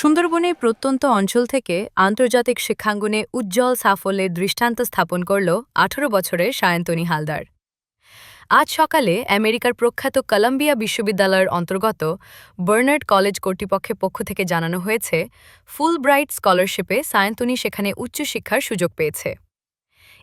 সুন্দরবনের প্রত্যন্ত অঞ্চল থেকে আন্তর্জাতিক শিক্ষাঙ্গনে উজ্জ্বল সাফল্যের দৃষ্টান্ত স্থাপন করল আঠারো বছরের সায়ন্তনী হালদার। আজ সকালে আমেরিকার প্রখ্যাত কলাম্বিয়া বিশ্ববিদ্যালয়ের অন্তর্গত বার্নার্ড কলেজ কর্তৃপক্ষের পক্ষ থেকে জানানো হয়েছে ফুল ব্রাইট স্কলারশিপে সায়ন্তনী সেখানে উচ্চশিক্ষার সুযোগ পেয়েছে।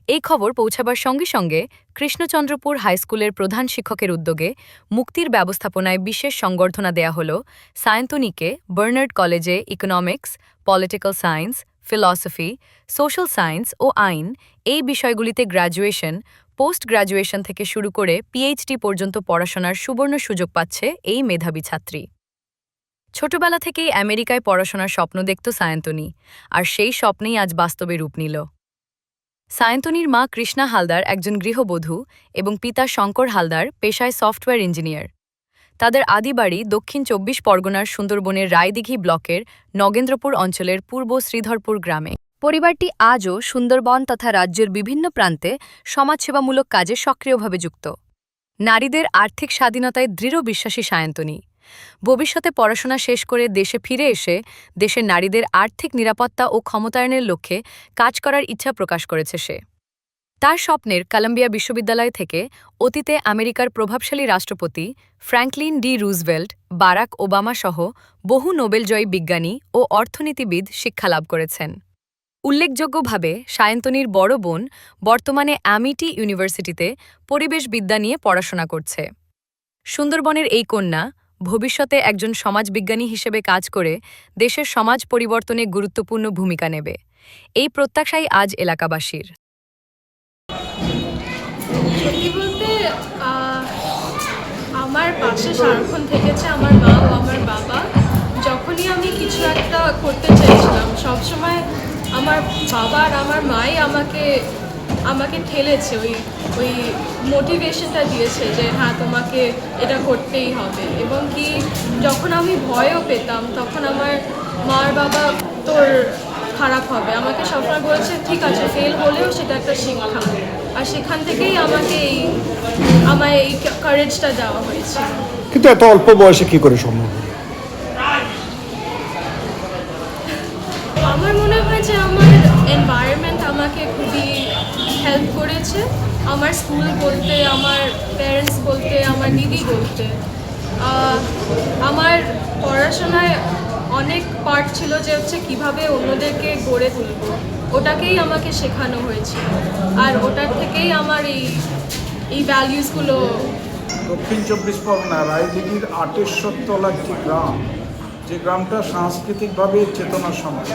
এই খবর পৌঁছাবার সঙ্গে সঙ্গে কৃষ্ণচন্দ্রপুর হাইস্কুলের প্রধান শিক্ষকের উদ্যোগে মুক্তির ব্যবস্থাপনায় বিশেষ সংবর্ধনা দেয়া হল সায়ন্তনীকে বার্নার্ড কলেজে economics, political science, philosophy, social science ও আইন এই বিষয়গুলিতে গ্র্যাজুয়েশন পোস্ট গ্র্যাজুয়েশন থেকে শুরু করে পিএইচডি পর্যন্ত পড়াশোনার সুবর্ণ সুযোগ পাচ্ছে এই মেধাবী ছাত্রী। ছোটবেলা থেকেই আমেরিকায় পড়াশোনার স্বপ্ন দেখত সায়ন্তনী, আর সেই স্বপ্নেই আজ বাস্তবে রূপ নিল। সায়ন্তনীর মা কৃষ্ণা হালদার একজন গৃহবধূ এবং পিতা শঙ্কর হালদার পেশায় সফটওয়্যার ইঞ্জিনিয়ার। তাদের আদিবাড়ি দক্ষিণ চব্বিশ পরগনার সুন্দরবনের রায়দিঘি ব্লকের নগেন্দ্রপুর অঞ্চলের পূর্ব শ্রীধরপুর গ্রামে। পরিবারটি আজও সুন্দরবন তথা রাজ্যের বিভিন্ন প্রান্তে সমাজসেবামূলক কাজে সক্রিয়ভাবে যুক্ত। নারীদের আর্থিক স্বাধীনতায় দৃঢ় বিশ্বাসী সায়ন্তনী। ভবিষ্যতে পড়াশোনা শেষ করে দেশে ফিরে এসে দেশের নারীদের আর্থিক নিরাপত্তা ও ক্ষমতায়নের লক্ষ্যে কাজ করার ইচ্ছা প্রকাশ করেছে সে। তার স্বপ্নের কলাম্বিয়া বিশ্ববিদ্যালয় থেকে অতীতে আমেরিকার প্রভাবশালী রাষ্ট্রপতি Franklin D Roosevelt, Barack Obama সহ বহু নোবেলজয়ী বিজ্ঞানী ও অর্থনীতিবিদ শিক্ষা লাভ করেছেন। উল্লেখযোগ্যভাবে সায়ন্তনীর বড় বোন বর্তমানে অ্যামিটি ইউনিভার্সিটিতে পরিবেশবিদ্যা নিয়ে পড়াশোনা করছে। সুন্দরবনের এই কন্যা ভবিষ্যতে একজন সমাজবিজ্ঞানী হিসেবে কাজ করে দেশের সমাজ পরিবর্তনে গুরুত্বপূর্ণ ভূমিকা নেবে। এই প্রত্যাশাই আজ এলাকাবাসীর। আমার পাশে সারাক্ষণ থেকেছে আমার মা ও আমার বাবা। যখনই আমি কিছু একটা করতে চাইছিলাম, সবসময় আমার বাবা আর আমার মাই আমাকে আমাকে ঠেলেছে ওই ওই মোটিভেশনটা দিয়েছে যে হ্যাঁ তোমাকে এটা করতেই হবে। এবং কি যখন আমি ভয়ও পেতাম তখন আমার মার বাবা তোর খারাপ হবে। আমাকে সবসময় বলেছে ঠিক আছে ফেল হলেও সেটা একটা শিক্ষা। আর সেখান থেকেই আমাকে এই আমার এই কারেজটা দেওয়া হয়েছে। কিন্তু এত অল্প বয়সে কি করে সম্ভব? আমার মনে হয় যে আমার এনভায়রনমেন্ট আমাকে খুবই হেল্প করেছে আমার স্কুল বলতে, আমার প্যারেন্টস বলতে, আমার দিদি বলতে। আমার পড়াশোনায় অনেক পার্ট ছিল যে হচ্ছে কীভাবে অন্যদেরকে গড়ে তুলব। ওটাকেই আমাকে শেখানো হয়েছিল আর ওটার থেকেই আমার এই এই ভ্যালিউসগুলো দক্ষিণ চব্বিশ পরগনা রায়দিঘির আটেশ্বর তলা একটি গ্রাম, যে গ্রামটা সাংস্কৃতিকভাবে চেতনা সমাজ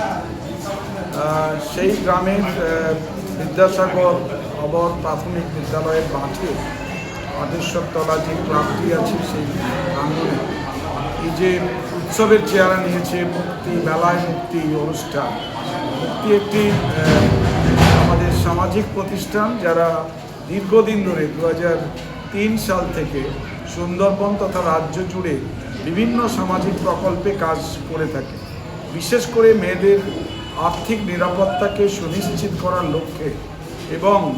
সেই গ্রামের বিদ্যাসাগর অবর প্রাথমিক বিদ্যালয়ের মাঠে আটেশ্বর তলা যে ক্লাবটি আছে সেই প্রাঙ্গণে। এই যে উৎসবের চেহারা নিয়েছে, মুক্তি মেলায় মুক্তি অনুষ্ঠান। মুক্তি একটি আমাদের সামাজিক প্রতিষ্ঠান যারা দীর্ঘদিন ধরে দু তিন সাল থেকে সুন্দরবন তথা রাজ্য জুড়ে বিভিন্ন সামাজিক প্রকল্পে কাজ করে থাকে। বিশেষ করে মেয়েদের আর্থিক নিরাপত্তাকে সুনিশ্চিত করার লক্ষ্যে এবং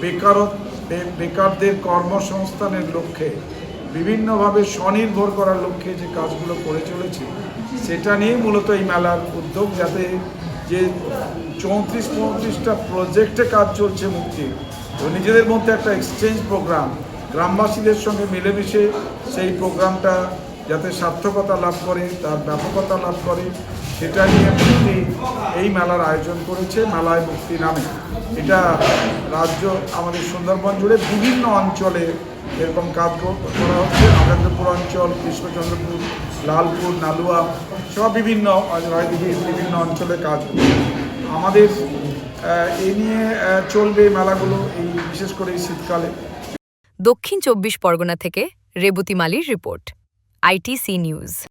বেকারত বে- বেকারদের কর্মসংস্থানের লক্ষ্যে বিভিন্নভাবে স্বনির্ভর করার লক্ষ্যে যে কাজগুলো করে চলেছে, সেটা নিয়েই মূলত এই মেলার উদ্যোগ, যাতে যে চৌত্রিশ পঁয়ত্রিশটা প্রজেক্টে কাজ চলছে মুক্তি, তো নিজেদের মধ্যে একটা এক্সচেঞ্জ প্রোগ্রাম গ্রামবাসীদের সঙ্গে মিলেমিশে সেই প্রোগ্রামটা যাতে সার্থকতা লাভ করে, তার ব্যাপকতা লাভ করে, সেটা নিয়ে মুক্তি এই মেলার আয়োজন করেছে, মেলায় মুক্তি নামে। এটা রাজ্য আমাদের সুন্দরবন জুড়ে বিভিন্ন অঞ্চলে এরকম কাজ করা হচ্ছে। নরেন্দ্রপুর অঞ্চল, কৃষ্ণচন্দ্রপুর, লালপুর, নালুয়া, সব বিভিন্ন রায়দিঘির বিভিন্ন অঞ্চলে কাজ আমাদের এই নিয়ে চলবে মেলাগুলো এই বিশেষ করে এই শীতকালে। দক্ষিণ চব্বিশ পরগনা থেকে রেবতী মালির রিপোর্ট। ITC News.